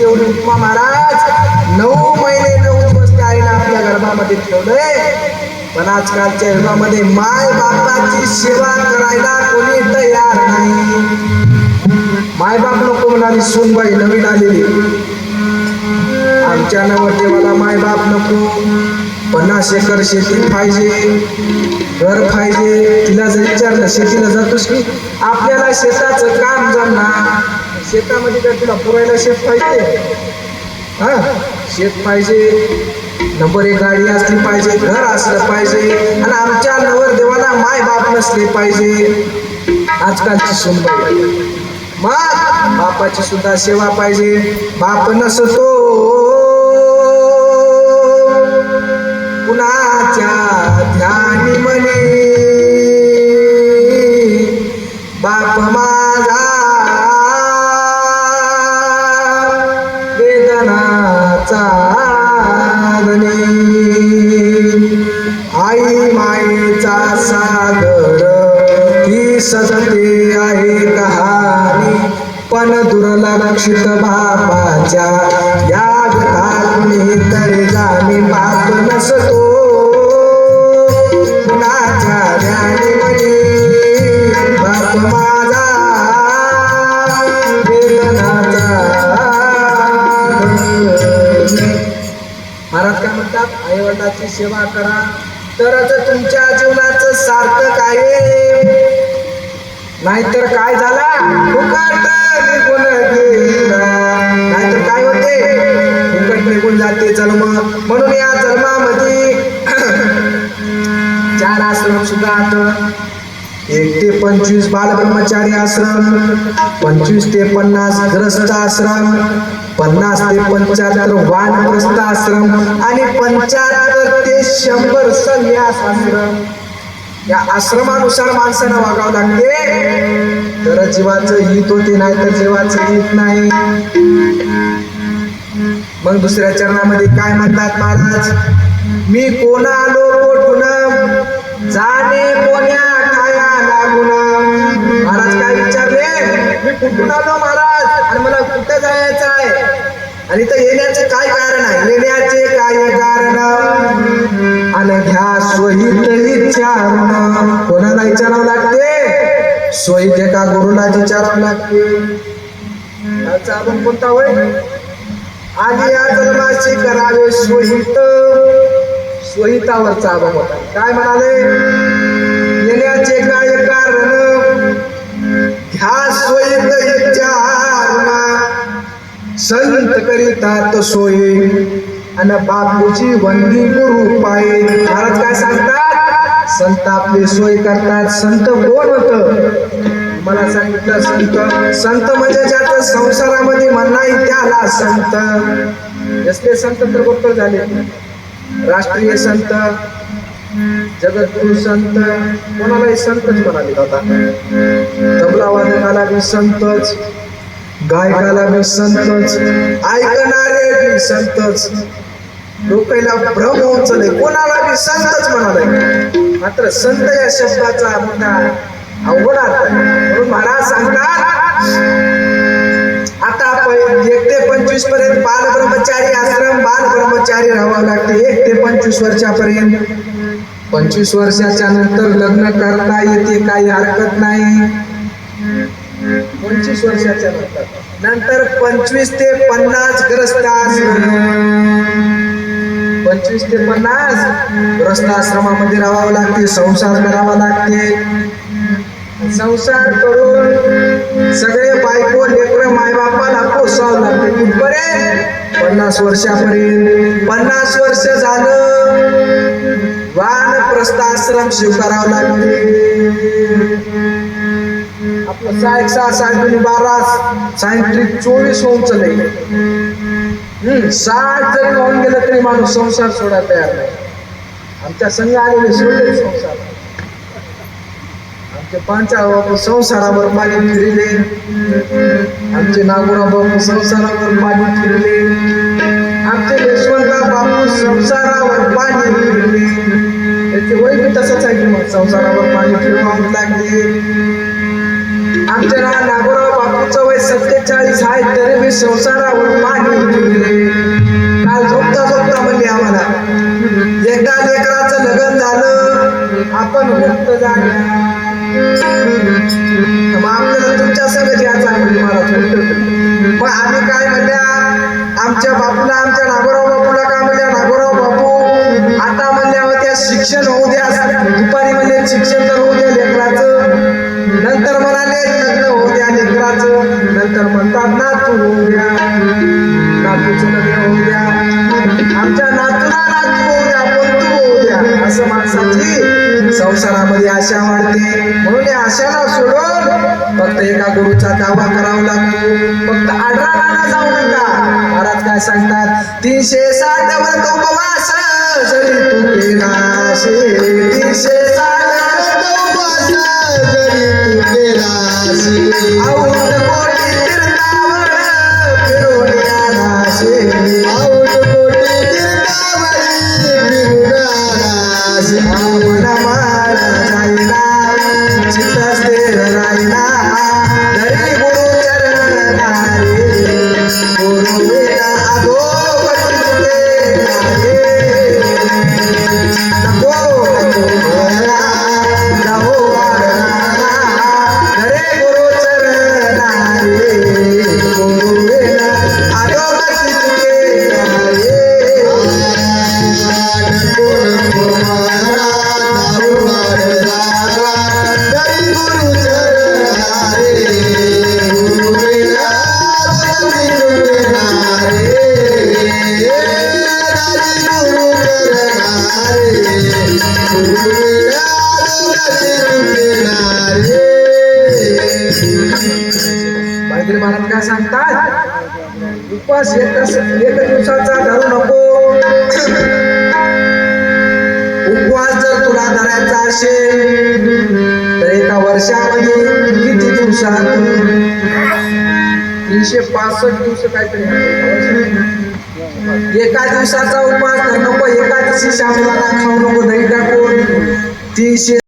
आईची एवढी उपमा महाराज नऊ महिने नऊ दिवस त्याने आपल्या गर्भामध्ये ठेवलंय. पण आजकालच्या युगामध्ये माय बापाची सेवा करायला कोणी तयार नाही. मायबाप नको म्हणाली सुनबाई नवीन आलेली. आमच्या नवरदेवाला मायबाप नको. पन्नास एकर शेती पाहिजे घर पाहिजे तिला जर विचारलं शेतीला जातोस की? आपल्याला शेताचं काम जमणार. शेतामध्ये जर तुला पुरायला शेत पाहिजे? हा? शेत पाहिजे. नंबर एक गाडी असली पाहिजे घर असलं पाहिजे आणि आमच्या नवरदेवाला माय बाप नसले पाहिजे. आजकालची सुनबाई. मग बापाची सुद्धा सेवा पाहिजे. बाप नसतो. कुणाच्या सत्य आहे कहाणी. पण दुर्लक्षित बापाच्या या व्यथा तरी जाणे बाप नसतो. कुणाच्या ध्याने म्हणे बाप माझा वेदनाचा महाराज काय म्हणतात? आईवडिलाची सेवा करा तरच तुमच्या जीवनाचं सार्थक आहे. नाहीतर काय झाला? फुकट निघून गेला. नाहीतर काय होते? फुकट निघून जाते जन्म. म्हणून या जन्मामध्ये चार आश्रम सुद्धा एक ते पंचवीस बालब्रह्मचारी आश्रम पंचवीस ते पन्नास ग्रस्त आश्रम पन्नास ते पंच्याहत्तर वानग्रस्त आश्रम आणि पंच्याहत्तर ते शंभर संन्यास आश्रम. या आश्रमानुसार माणसानं वागावं लागते. तर जीवाचं हित होते नाही तर जीवाचं हित नाही. मग दुसऱ्या चरणामध्ये काय म्हणतात महाराज? मी कोणा आलो कोठून जाणे कोण्या ठाया लागून महाराज काय विचारले? मी कुठून आलो महाराज? आणि मला कुठं जायचं आहे? आणि तर येण्याचे काय कारण आहे? येण्याचे काय कारण? आणि घ्या सोयीत विचारून कोणाला विचारावं लागते? स्वहित एका गुरुलाच विचारावं लागते. याचा आपण कोणता होय? आधी या जन्माशी करावे सोहित स्वहितावरचा अभंग होता. काय म्हणाले? येण्याचे काय कारण? ह्या स्वहित विचारणा. संत करीतात सोयी. आणि बापूची वंदी गुरु पाये. महाराज काय सांगतात? संत आपली सोय करतात. संत कोण होत? मला सांगितलं संत. संत म्हणजे ज्याचं संसारामध्ये मन नाही त्याला संत. जसले संत तर गोष्ट झाले. राष्ट्रीय संत जगद्गुरु संत कोणालाही संतच म्हणाले होता तबला वादकाला बी संतच गायकाला बी संतच ऐकणारे बी संतच. लोकांना भ्रम होऊन चालले कोणाला मी संतच म्हणाले मात्र संत या शब्दाचा मोठा अवघड अर्थ म्हणून महाराज सांगतात आता एक ते पंचवीसपर्यंत बाल ब्रह्मचारी आश्रम बाल ब्रह्मचारी राहावं लागते. एक ते पंचवीस वर्षापर्यंत. पंचवीस वर्षाच्या नंतर लग्न करता येते काही हरकत नाही. पंचवीस वर्षाच्या नंतर. नंतर पंचवीस ते पन्नास ग्रस्त आश्रम. पंचवीस ते पन्नास. ग्रस्त आश्रमामध्ये राहावं लागते संसार करावा लागते. संसार करून सगळे बायको लेकर मायबापाला पोसावं लागते. कुठपर्यंत पन्नास वर्षापर्यंत. पन्नास वर्ष झालं. वानप्रस्थ आश्रम स्वीकारावं लागते. आपलं सहा एक सहा सहा बारा सायंत्रिक चोवीस होऊन चले साठ जरी लावून गेलं तरी माणूस संसार सोडा तयार नाही. आमच्या संघ आलेले सोडले संसार. आमचे पांचा बाबू संसारावर मागे फिरले. आमचे नागोरा बाबू संसारावर मागे फिरले. आमचे यशवंतराव बापू संसारावर पाणी फिरले. त्याचे वय बी तसंच आहे की मग संसारावर पाणी फिरवावं लागले. आमच्या ना नागोराव बापूचं वय सत्तेचाळीस आहे तरी मी संसारावर पाणी मुक्त झाल्या मग आपल्याला तुमच्या सगळं या आहे मला पण मग आम्ही काय म्हणल्या आमच्या बापूला आमच्या नागोराव बापूला काय म्हणल्या नागोराव बापू आता म्हणल्या होत्या शिक्षण होऊ द्या दुपारी म्हणले शिक्षण तर होऊ द्या लेकराचं नंतर म्हणाले लग्न होऊ द्या लेकराचं. नंतर म्हणतात नातू होऊ द्या नातूचं लग्न होऊ द्या. संसारामध्ये आशा वाढते. म्हणून या आशाला सोडून फक्त एका गुरुचा दावा करावा लागतो फक्त आढळाला जाऊ नका. महाराज काय सांगतात? तीनशे साठ वर्ग उपवास जरी तू केला महाराज सांगतात उपवास एक दिवसाचा धरू नको. उपवास जर तुला धरायचा असेल तर एका वर्षामध्ये किती दिवसात? तीनशे पासष्ट दिवस काहीतरी आहे. एका दिवसाचा उपवास तर नको एका दिवशी शामला खाऊ नको दही टाकून. तीनशे